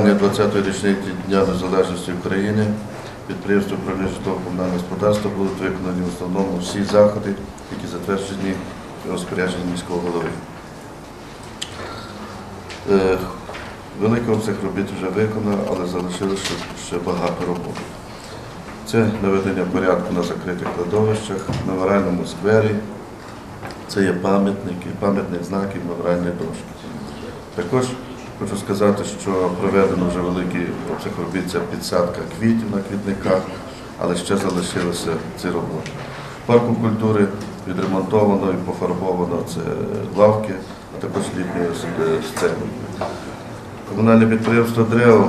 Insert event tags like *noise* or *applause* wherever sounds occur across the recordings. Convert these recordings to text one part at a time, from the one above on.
святкування 20-ї річниці Дня Незалежності України підприємство управління комунального господарства будуть виконані в основному всі заходи, які затверджені розпорядженням міського голови. Е, Великий обсяг робіт вже виконано, але залишилося ще, багато роботи. Це наведення порядку на закритих кладовищах, меморіальному сквері, це є пам'ятники, пам'ятних знаків, меморіальні дошки. Також хочу сказати, що проведено вже великий обсяг робіт, це підсадка квітів на квітниках, але ще залишилися ці роботи. Парку культури відремонтовано і пофарбовано це лавки, а також літні сцени. Комунальне підприємство ДРЕО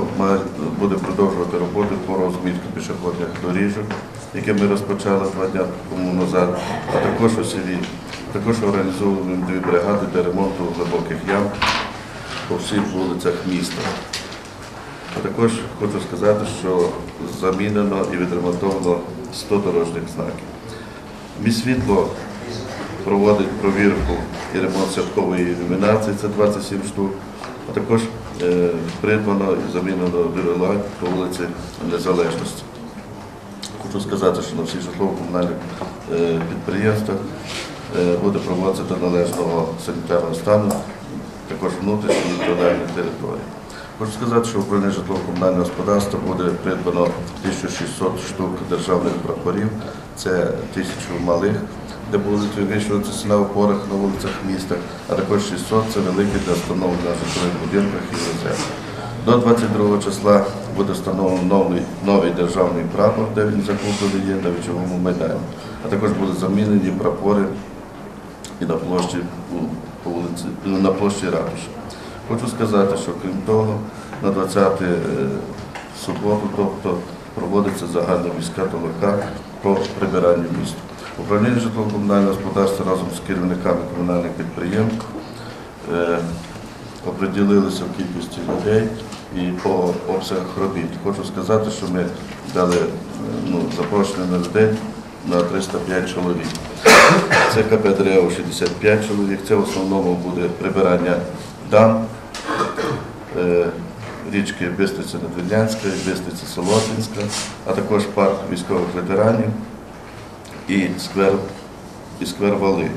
буде продовжувати роботи по розмітку пішохідних доріжок, яке ми розпочали два дні тому назад, а також у селі. Також організовуємо дві бригади для ремонту глибоких ям по всіх вулицях міста. А також хочу сказати, що замінено і відремонтовано 100 дорожніх знаків. Міськвітло проводить провірку і ремонт святкової ілюмінації, це 27 штук, а також е, придбано і замінено джерела по вулиці Незалежності. Хочу сказати, що на всіх житлово-комунальних е, підприємствах е, буде проводитися до належного санітарного стану, також внутрішньої і тональної території. Хочу сказати, що управління житлово-комунального господарства буде придбано 1600 штук державних прапорів, це тисячу малих, де будуть вивішуватися на опорах на вулицях міста, а також 600 це великі для встановлення на житлових будинках і резерв. До 22 числа буде встановлений новий, новий державний прапор, де він закуплений є на вічовому майдані, а також будуть замінені прапори і на площі по вулиці, на площі Ратуші. Хочу сказати, що крім того, на 20 е, суботу, тобто проводиться загальна міська толока по прибиранню міста. Управління житлово-комунального господарства разом з керівниками комунальних підприємств е, оприділилися в кількості людей і по обсягах робіт. Хочу сказати, що ми дали е, ну, запрошення на людей на 305 чоловік. Це КП «Дерево» 65 чоловік, це в основному буде прибирання дам, е, річки Бистриця Надвірнянська, Бистриця Солотинська, а також парк військових ветеранів і сквер, і сквер Вали.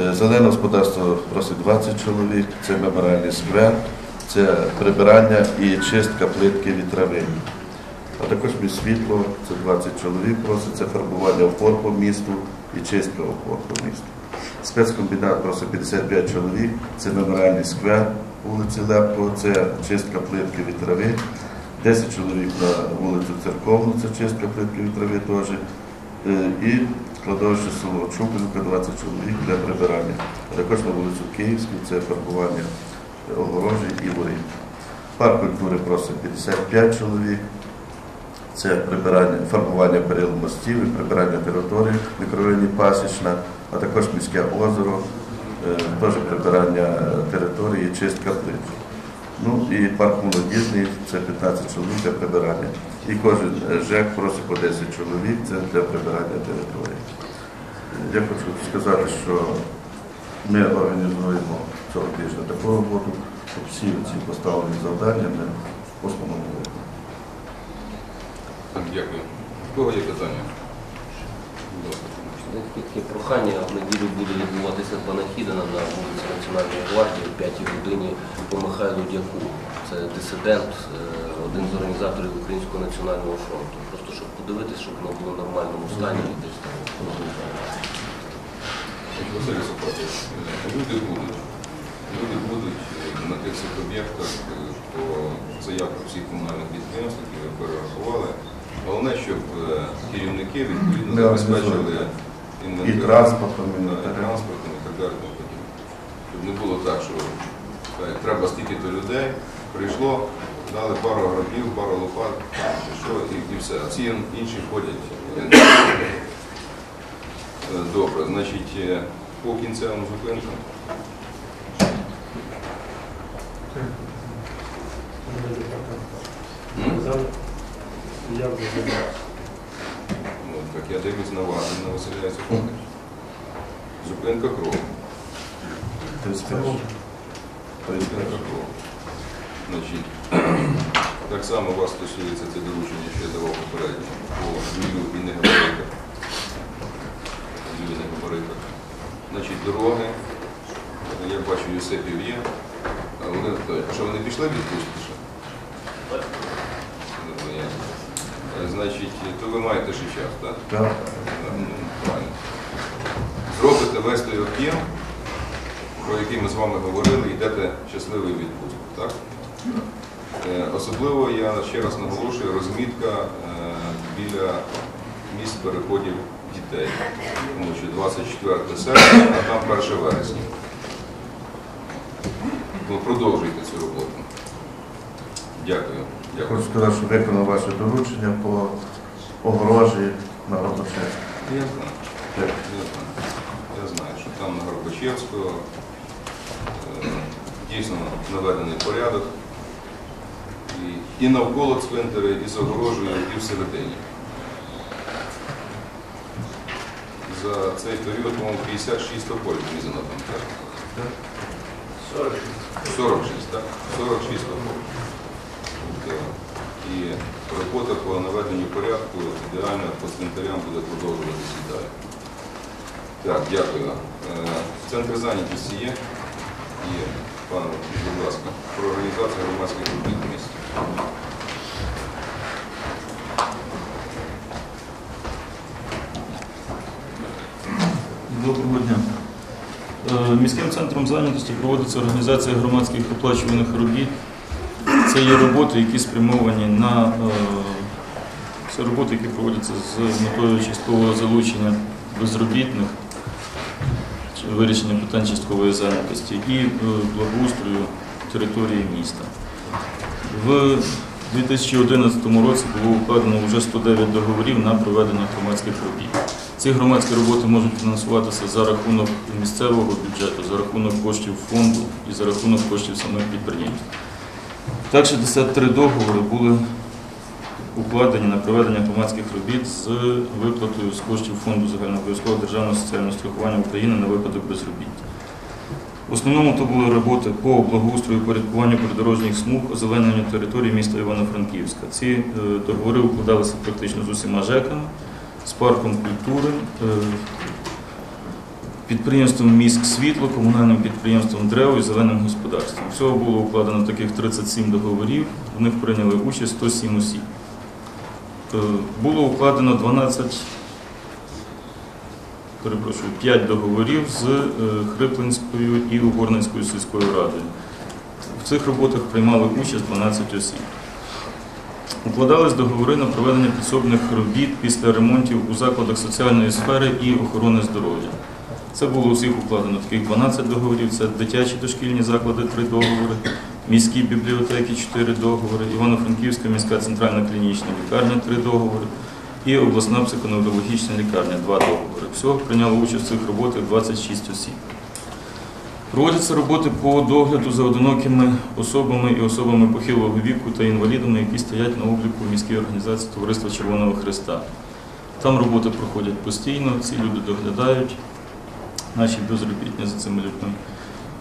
Е, Зелене господарство просить 20 чоловік, це меморіальний сквер, це прибирання і чистка плитки від трави. А також світло, це 20 чоловік просить, фарбування опор по місту і чистка опор по місту. Спецкомбінат просить 55 чоловік, це меморіальний сквер вулиці Лепко, це чистка плитки від трави. 10 чоловік на вулицю Церковну, це чистка плитки від трави теж. Е, І кладовище село Чупинка, 20 чоловік для прибирання. А також на вулицю Київську, це фарбування огорожі і воріт. Парк культури просить 55 чоловік. Це прибирання, фарбування перил мостів прибирання території мікрорайоні Пасічна, а також міське озеро, е, теж прибирання території, чистка плит. Ну і парк молодіжний, це 15 чоловік для прибирання. І кожен е, ЖЕК просить по 10 чоловік, це для прибирання території. Е, Я хочу сказати, що ми організуємо цього тижня таку роботу, щоб всі ці поставлені завдання ми в. Так, дякую. У кого є питання? Таке прохання в неділю буде відбуватися панахіда на вулиці Національної гвардії о 5 годині по Михайлу Дяку. Це дисидент, е, один з організаторів Українського національного фронту. Просто щоб подивитися, щоб воно було в нормальному стані і десь там. Василь Сапатович, люди будуть. Люди будуть е, на тих всіх об'єктах е, по заявках всіх комунальних підприємств, які ви перерахували. Головне, щоб е, керівники відповідно забезпечили організуємо. І транспортом, і да, і транспортом і так далі. Щоб не було так, що так, треба стільки-то людей, прийшло, дали пару грабів, пару лопат, і що, і, і все. А ці інші ходять. Е, Добре, значить, е, по кінцевим зупинкам. М? Я вже. Ну, я дивлюсь на вас, на Василя Сухович. Зупинка кров. 31. 31. Значить, так само вас стосується це доручення, що я давав попередньо по жулю і негабаритах. Негабаритах. Значить, дороги. Я бачу, Юсипів є. Вони, що вони пішли в відпустку ще? Значить, то ви маєте ще час, так? Так. Правильно. Зробите весь той об'єм, про який ми з вами говорили, йдете щасливий відпустку, так? Е, Особливо я ще раз наголошую, розмітка е, біля місць переходів дітей. Тому що 24 серпня, а там 1 вересня. Ну, продовжуйте цю роботу. Дякую. Дякую. Хочу сказати, що виконав ваше доручення по огорожі на Робочевську. Я знаю. Я знаю. Я знаю, що там на Горбачевського е, дійсно наведений порядок. І, і навколо цвинтаря, і з огорожею, і всередині. За цей період, по-моєму, 56 тополь врізано там, так? 46, так? 46 тополь. Е, І робота по наведенню порядку ідеально по цвинтарям буде продовжуватися далі. Так, дякую. Е, Центр зайнятості є? Є. Пане, будь ласка, про організацію громадських робіт в місті. Доброго дня. Е, Міським центром зайнятості проводиться організація громадських оплачуваних робіт. Це є роботи, які спрямовані на е, це роботи, які проводяться з метою часткового залучення безробітних, вирішення питань часткової зайнятості і е, благоустрою території міста. В 2011 році було укладено вже 109 договорів на проведення громадських робіт. Ці громадські роботи можуть фінансуватися за рахунок місцевого бюджету, за рахунок коштів фонду і за рахунок коштів самих підприємств. Так, 63 договори були укладені на проведення громадських робіт з виплатою з коштів фонду загальнообов'язкового державного соціального страхування України на випадок безробіття. В основному то були роботи по благоустрою і порядкуванню придорожніх смуг, озелененню території міста Івано-Франківська. Ці е, договори укладалися практично з усіма ЖЕКами, з парком культури, е, підприємством міськ світло, комунальним підприємством «Древо» і зеленим господарством. Всього було укладено таких 37 договорів, в них прийняли участь 107 осіб. Е, Було укладено 12 перепрошую, 5 договорів з е, Хриплинською і Угорницькою сільською радою. В цих роботах приймали участь 12 осіб. Укладались договори на проведення підсобних робіт після ремонтів у закладах соціальної сфери і охорони здоров'я. Це було у всіх укладено таких 12 договорів. Це дитячі дошкільні заклади 3 договори, міські бібліотеки 4 договори, Івано-Франківська міська центральна клінічна лікарня 3 договори і обласна психоневрологічна лікарня 2 договори. Всього прийняло участь в цих роботах 26 осіб. Проводяться роботи по догляду за одинокими особами і особами похилого віку та інвалідами, які стоять на обліку в міській організації Товариства Червоного Христа. Там роботи проходять постійно, ці люди доглядають, наші безробітні за цими людьми.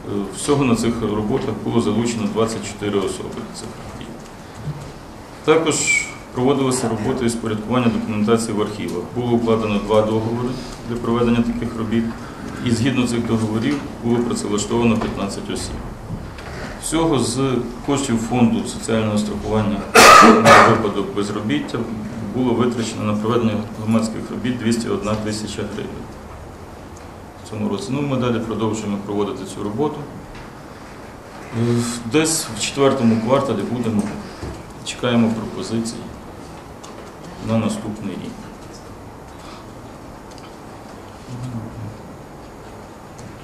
Е, Всього на цих роботах було залучено 24 особи цих робіт. Також проводилися роботи із порядкування документації в архівах. Було укладено два договори для проведення таких робіт, і згідно цих договорів було працевлаштовано 15 осіб. Всього з коштів фонду соціального страхування на випадок безробіття було витрачено на проведення громадських робіт 201 тисяча гривень цьому році. Ну, ми далі продовжуємо проводити цю роботу. Е, Десь в четвертому кварталі будемо, чекаємо пропозицій на наступний рік.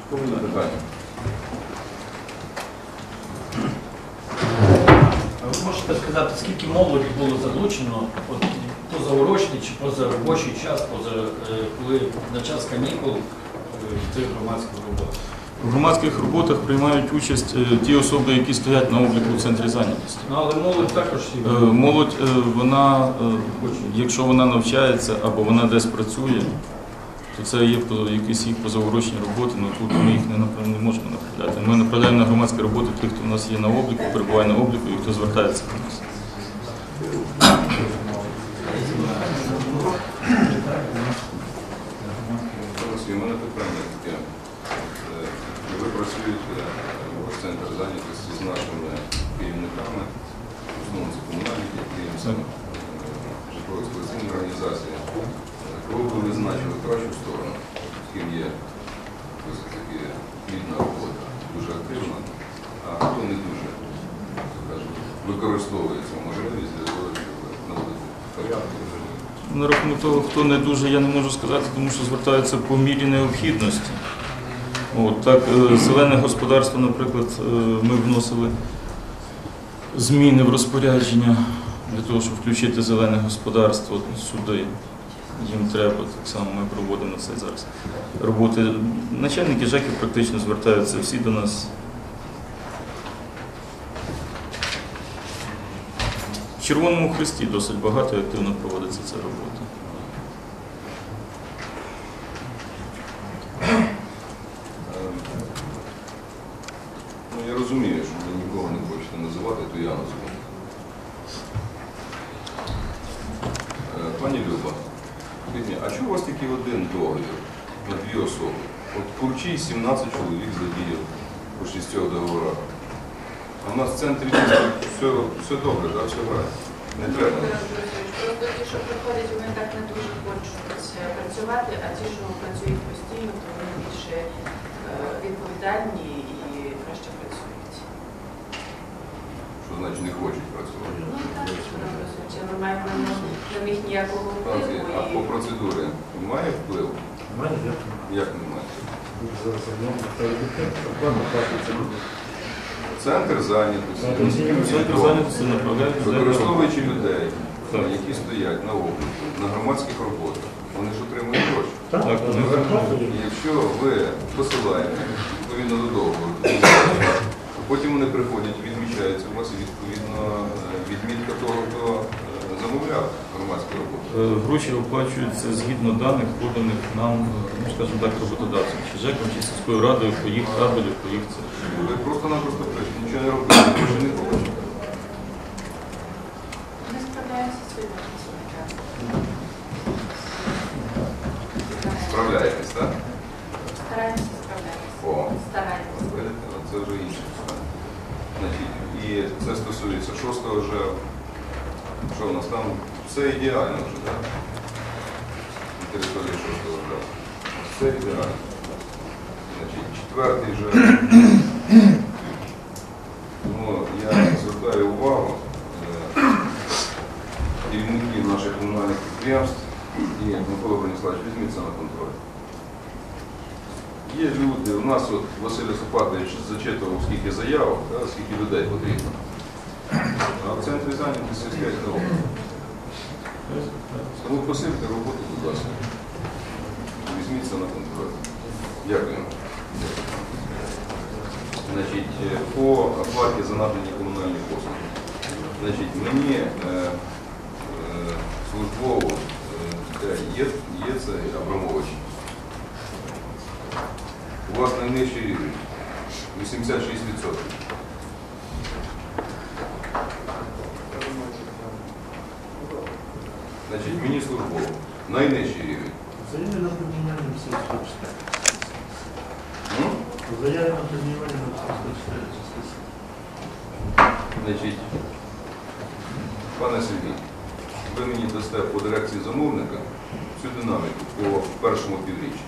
Питання. Ви можете сказати, скільки молоді було залучено позаурочний чи позаробочий час, е, коли на час канікул цих громадських роботах? У громадських роботах приймають участь е, ті особи, які стоять на обліку в центрі зайнятості. Ну, але молодь також Е, Молодь, е, вона, якщо вона навчається або вона десь працює, то це є якісь їх позаурочні роботи, ну тут ми їх не, не можемо направляти. Ми направляємо на громадські роботи тих, хто у нас є на обліку, перебуває на обліку і хто звертається до нас. Олексій, у мене питання таке. Е, Ви працюєте в центр зайнятості з нашими керівниками, в основному це комунальні підприємства, е, житлово-експлуатаційні організації. Кого ви визначили кращу сторону, з ким є таки плідна робота, дуже активна, а хто не дуже використовує цю можливість для того, щоб наводити порядок. На рахунок того, хто не дуже, я не можу сказати, тому що звертаються по мірі необхідності. От, так, е, зелене господарство, наприклад, е, ми вносили зміни в розпорядження для того, щоб включити зелене господарство сюди. Їм треба, так само ми проводимо це зараз. Роботи. Начальники ЖЕКів практично звертаються всі до нас. В Червоному Хресті досить багато і активно проводиться ця робота. Ем, Ну, я розумію, що ви нікого не хочете називати, то я назву. Е, Пані Люба, скажіть мені, а чого у вас тільки один договір на дві особи? От Курчий 17 чоловік задіяв шістьох договорах. А в нас в центрі міста все, все добре, да? все грає. Не треба. Просто ті, що приходять, вони так не дуже хочуть е, працювати, а ті, що працюють постійно, то вони більше е, відповідальні і краще працюють. Що значить не хочуть працювати? Ну так, що. Ми маємо на них ніякого впливу. А по процедурі має вплив? Як немає? Центр зайнятості. Центр зайнятості направляють Використовуючи людей, які стоять на обліку, на громадських роботах, вони ж отримують гроші. Так, І якщо ви посилаєте відповідно до договору, то потім вони приходять, відмічаються у вас відповідно е, відмітка того, хто замовляв громадські роботи. Е, Гроші оплачуються згідно даних, поданих нам, е, ну, скажімо так, роботодавцям, чи ЖЕКом, чи сільською радою, по їх табелю, по їх це. Ви просто-напросто нічого не робите, гроші не хочуть. Вони справляються зі своїми працівниками. Справляєтесь, так? Стараємося справлятися. О. Стараємося. Видите, от Це вже інше питання. Значить, і це стосується шостого вже. Що у нас там все ідеально вже, так? На території шостого вже. Все ідеально. Значить, четвертий вже. Ну, я звертаю увагу е, керівників наших комунальних підприємств і Микола Броніславович, візьміть це на контроль. Є люди, у нас от Василь Сапатович зачитував, скільки заявок, скільки людей потрібно. А в центрі зайнятості роботу. Тому посильте роботу, будь ласка. Візьміть це на контроль. Дякую. Значить, е, по оплаті за надані комунальні послуги. Значить, мені е, е, службово е, є, є це Абрамович. У вас найнижчий рівень 86%. Значить, мені службово. Найнижчий рівень. Заявлено на поднимание на 104. М? На поднимание на 104. Значить, пане Сергій, ви мені дасте по дирекції замовника всю динаміку по першому півріччі.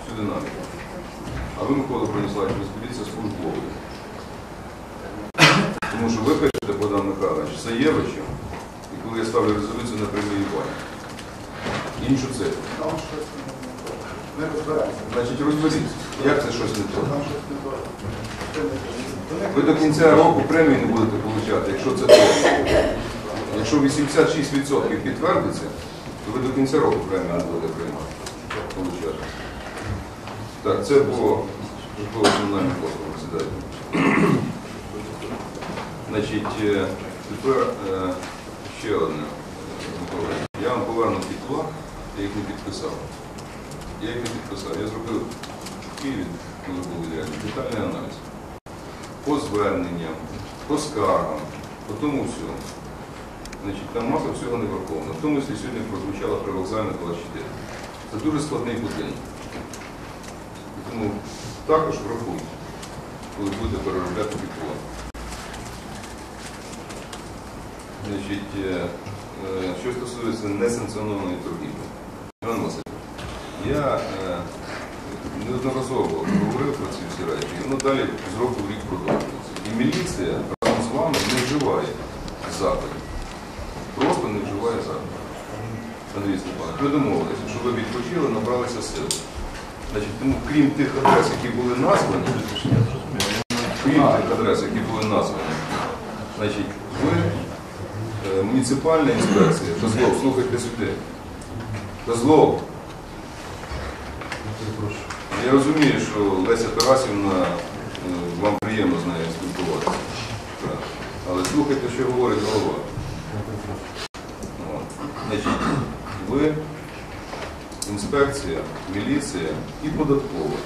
Всю динаміку. А ви, Микола Броніславович, розберіться з службовою. Тому що ви пишете, Богдан Михайлович, Саєвичем, і коли я ставлю резолюцію на прямий бань. Іншу цифру. Значить, розберіться, як це щось не то. Ви до кінця року премії не будете отримати, якщо це точно. Якщо 86% підтвердиться, то ви до кінця року премію не будете приймати. Получати. Так, це було житлово-комунальне послуги, сідайте. Значить, е, тепер е, ще одне. Я вам поверну два, я їх не підписав. я їх не підписав. Я зробив в коли був відрядник, детальний аналіз. По зверненням, по скаргам, по тому всьому. Значить, там маса всього не враховано. В тому числі сьогодні прозвучала привокзальна 24. Це дуже складний будинок. Тому також врахуйте, коли будете переробляти. Значить, е, е, що стосується несанкціонованої торгівлі. Васильович, я е, неодноразово говорив про ці всі речі, і воно далі з року в рік продовжується. І міліція разом з вами не вживає заходів. Просто не вживає заходів. Андрій Степанович, ми домовилися, що ви відпочили, набралися сил. Значить, тому крім тих адрес, які були названі, крім тих адрес, які були названі, значить, ви, е, муніципальна інспекція, Козлов, слухайте сюди. Козлов, я розумію, що Леся Тарасівна, е, вам приємно з нею спілкуватися. Так. Але слухайте, що говорить голова. Значить, ви, інспекція, міліція і податкова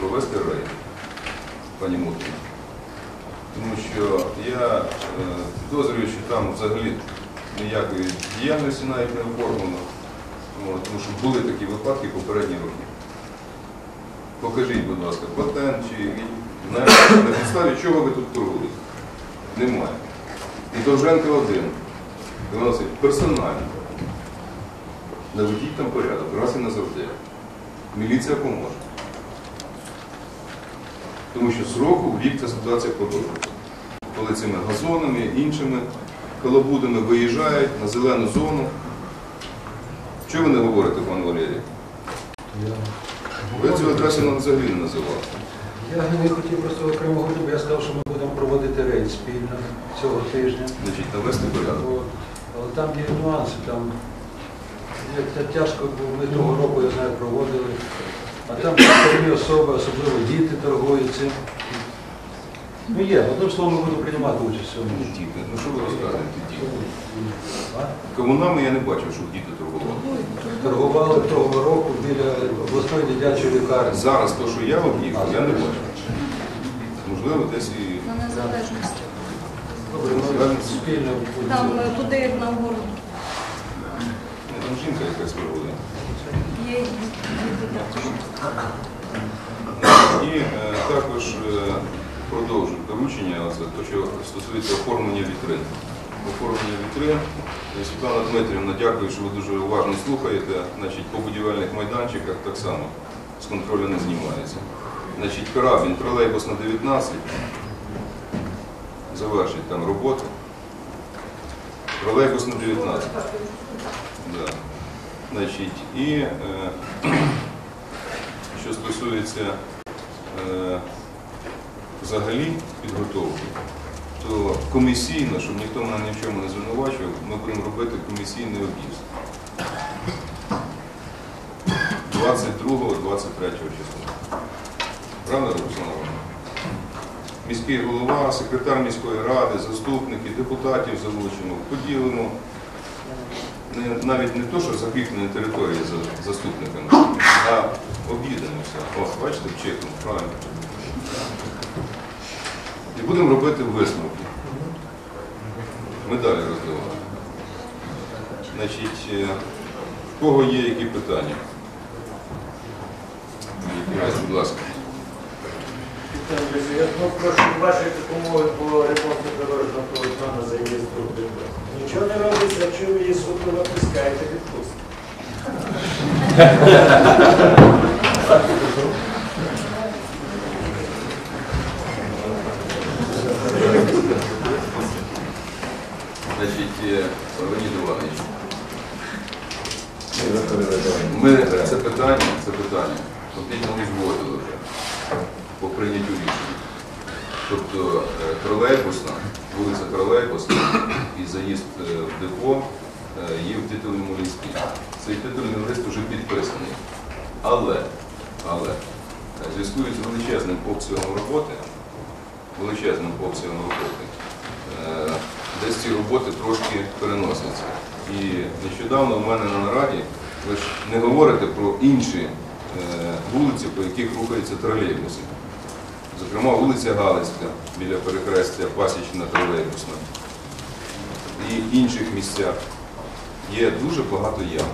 провести рейд, пані Муткіна. Тому що я е, підозрюю, що там взагалі ніякої діяльності навіть не оформлено. Тому що були такі випадки попередні роки. Покажіть, будь ласка, патент чи на, на підставі чого ви тут торгуєте? Немає. І Довженко один. Виносить персонально. Наведіть там порядок, раз і назавжди. Міліція поможе. Тому що з року в рік ця ситуація продовжується. Коли цими газонами, іншими колобудами виїжджають на зелену зону. Чого ви не говорите, пан Валерій? Ви цю адресу нам взагалі не називали. Я не хотів просто окремо говорити, бо я сказав, що ми будемо проводити рейд спільно цього тижня. Значить, навести порядок. Але там є нюанси, там це тяжко, бо ми того року, я знаю, проводили. А там старі особи, особливо діти торгують цим. Ну є, одним словом, ми будемо приймати участь в цьому. Діти. Ну що ви розказуєте, діти? Комунами я не бачив, щоб діти торгували. Торгували того року біля обласної дитячої лікарні. Зараз то, що я об'їхав, я не бачив. Можливо, десь і На незалежності. Добре, ми спільно Там е, туди на гору там жінка якась проводить. є діти І е, також е, продовжую доручення, це те, що стосується оформлення вітрин. Оформлення вітрин. Світлана Дмитрівна, дякую, що ви дуже уважно слухаєте. Значить, по будівельних майданчиках так само з контролю не знімається. Значить, Карабін, тролейбус на 19, завершить там роботу. Тролейбус на 19. Да. Значить, і е, *clears throat* що стосується е, взагалі підготовки, то комісійно, щоб ніхто мене ні в чому не звинувачував, ми будемо робити комісійний об'їзд 22-23 числа. Правда, Руслана? Міський голова, секретар міської ради, заступники, депутатів залучимо, поділимо не, навіть не то, що закріплені території за заступниками, а об'їдемося. О, бачите, вчекнув, правильно. Будемо робити висновки. Ми далі роздавали. Значить, е, в кого є які питання? Якась, будь ласка. Я прошу вашої допомоги по ремонту дорожнього полотна на заїзду в ДП. Нічого не робиться, якщо ви її суто випускаєте відпустку. Леонід Іванович, ми це питання, це питання фактично узгодили вже по прийняттю рішення. Тобто е, тролейбусна, вулиця Тролейбусна і заїзд е, в депо е, є в титульному листі. Цей титульний лист вже підписаний. Але, але зв'язку з величезним обсягом роботи, величезним обсягом роботи, десь ці роботи трошки переносяться. І нещодавно в мене на нараді ви ж не говорите про інші е, вулиці, по яких рухаються тролейбуси. Зокрема, вулиця Галицька біля перехрестя Пасічна тролейбусна і інших місцях є дуже багато ям.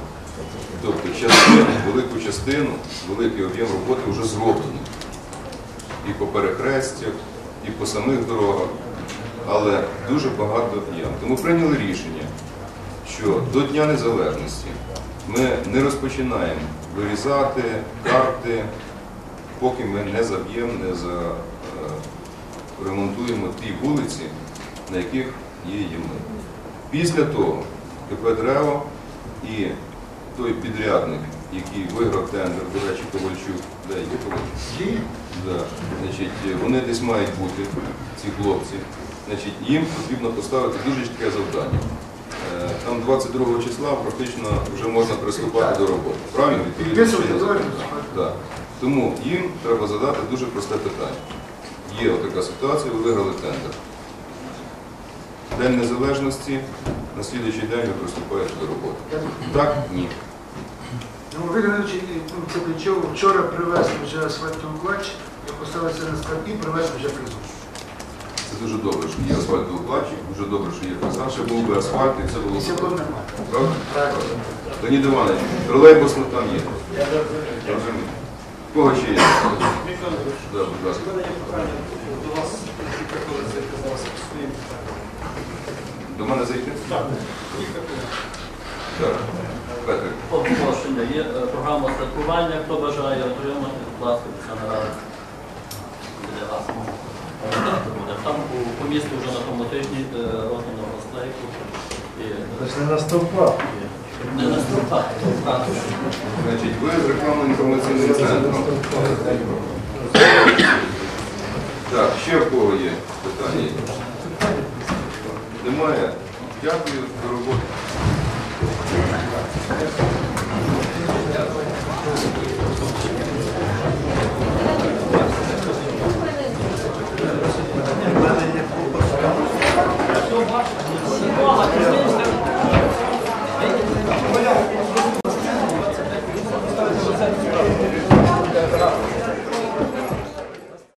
Тобто частину, велику частину, великий об'єм роботи вже зроблено. І по перехрестях, і по самих дорогах, але дуже багато ям. Тому прийняли рішення, що до Дня Незалежності ми не розпочинаємо вирізати карти, поки ми не заб'ємо, не заремонтуємо ті вулиці, на яких є ями. Після того КП «Древо» і той підрядник, який виграв тендер, до речі, Ковальчук, де є Ковальчук? Да. Значить, вони десь мають бути, ці хлопці. Значить, їм потрібно поставити дуже чітке завдання. Е, Там 22 числа практично вже можна приступати до роботи. Правильно? Так. Тому їм треба задати дуже просте питання. Є отака ситуація, ви виграли тендер. День незалежності, на слідуючий день ви приступаєте до роботи. Так? Ні. Ну, плечо вчора привезли вже асфальтовий клач, я поставився на склад і привезли вже призу. Це дуже добре, що є асфальтовий плачик, дуже добре, що є фасад, ще був би асфальт і все було все було нормально. Правда? Леонід Іванович, тролейбус ну, там є. Я розумію. Кого ще є? Да, будь ласка. До вас приходили зайти зараз своїм До мене зайти? Так. Так. Петрик. Оголошення є е, програма страхування. Хто бажає отримати, будь ласка, це нарада для вас. Буде. Там у- місту вже на тому тижні е, розданого. І Це не на стовпах. не на стовпах, то. Значить, ви з рекламно-інформаційним центром. Так, ще в кого є питання? Немає. Дякую за роботу. 6番はですね